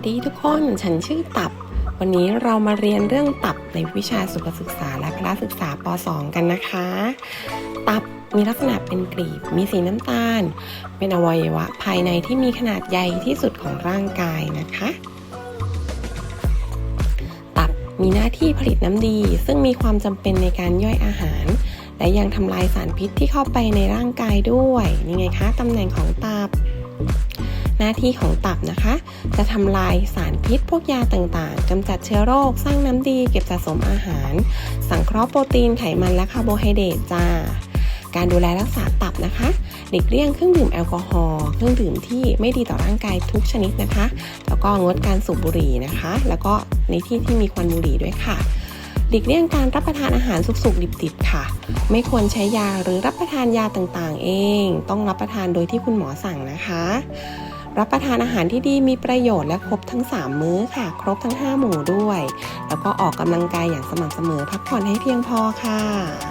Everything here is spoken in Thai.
วัสดีทุกคน ฉันชื่อตับ วันนี้เรามาเรียนเรื่องตับในวิชาสุขศึกษาและพละศึกษาป .2 กันนะคะ ตับมีลักษณะเป็นกลีบ มีสีน้ำตาล เป็นอวัยวะภายในที่มีขนาดใหญ่ที่สุดของร่างกายนะคะ ตับมีหน้าที่ผลิตน้ำดี ซึ่งมีความจำเป็นในการย่อยอาหาร และยังทำลายสารพิษที่เข้าไปในร่างกายด้วย นี่ไงคะตำแหน่งของตับ หน้าที่ของตับนะคะ จะทำลายสารพิษพวกยาต่างๆกำจัดเชื้อโรค สร้างน้ำดี เก็บสะสมอาหาร สังเคราะห์โปรตีนไขมันและคาร์โบไฮเดรตจ้าการดูแลรักษาตับนะคะหลีกเลี่ยงเครื่องดื่มแอลกอฮอล์เครื่องดื่มที่ไม่ดีต่อร่างกายทุกชนิดนะคะ แล้วก็งดการสูบบุหรี่นะคะ แล้วก็ในที่ที่มีควันบุหรี่ด้วยค่ะหลีกเลี่ยงการรับประทานอาหารสุกๆ ดิบๆ ค่ะ ไม่ควรใช้ยาหรือรับประทานยาต่างๆ เอง ต้องรับประทานโดยที่คุณหมอสั่งนะคะ รับประทานอาหารที่ดีมีประโยชน์และครบทั้ง 3 มื้อค่ะ ครบทั้ง 5 หมู่ด้วย แล้วก็ออกกำลังกายอย่างสม่ำเสมอพักผ่อนให้เพียงพอค่ะ